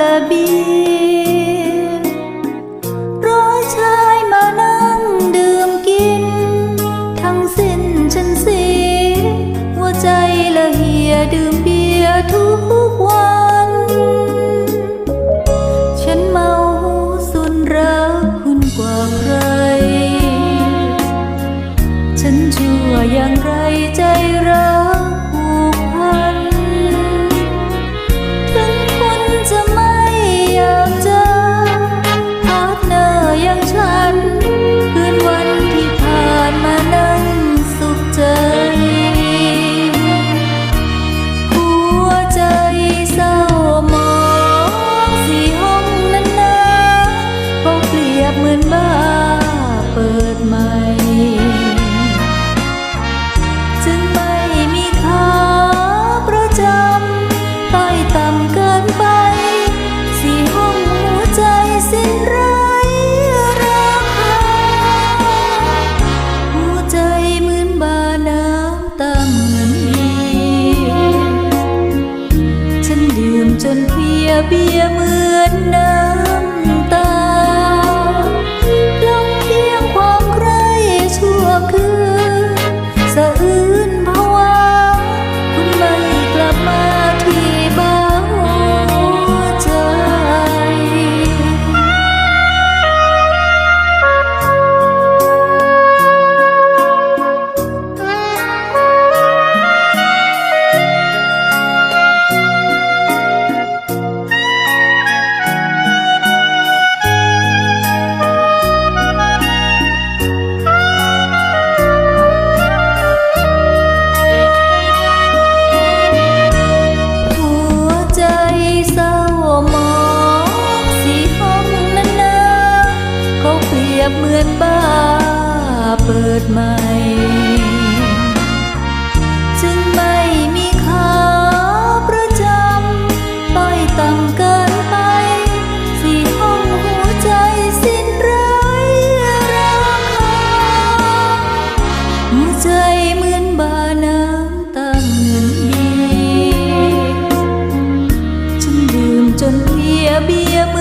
lullaby. ยบเหมือนบ้าเปิดใหม่ จึงไม่มีขาประจำต้อยต่ำเกินไป สี่ห้องหัวใจสิ้นไร้ราคาหัวใจเหมือนบาน้ำตาเงินดีฉันดื่มจนเพียเบียเ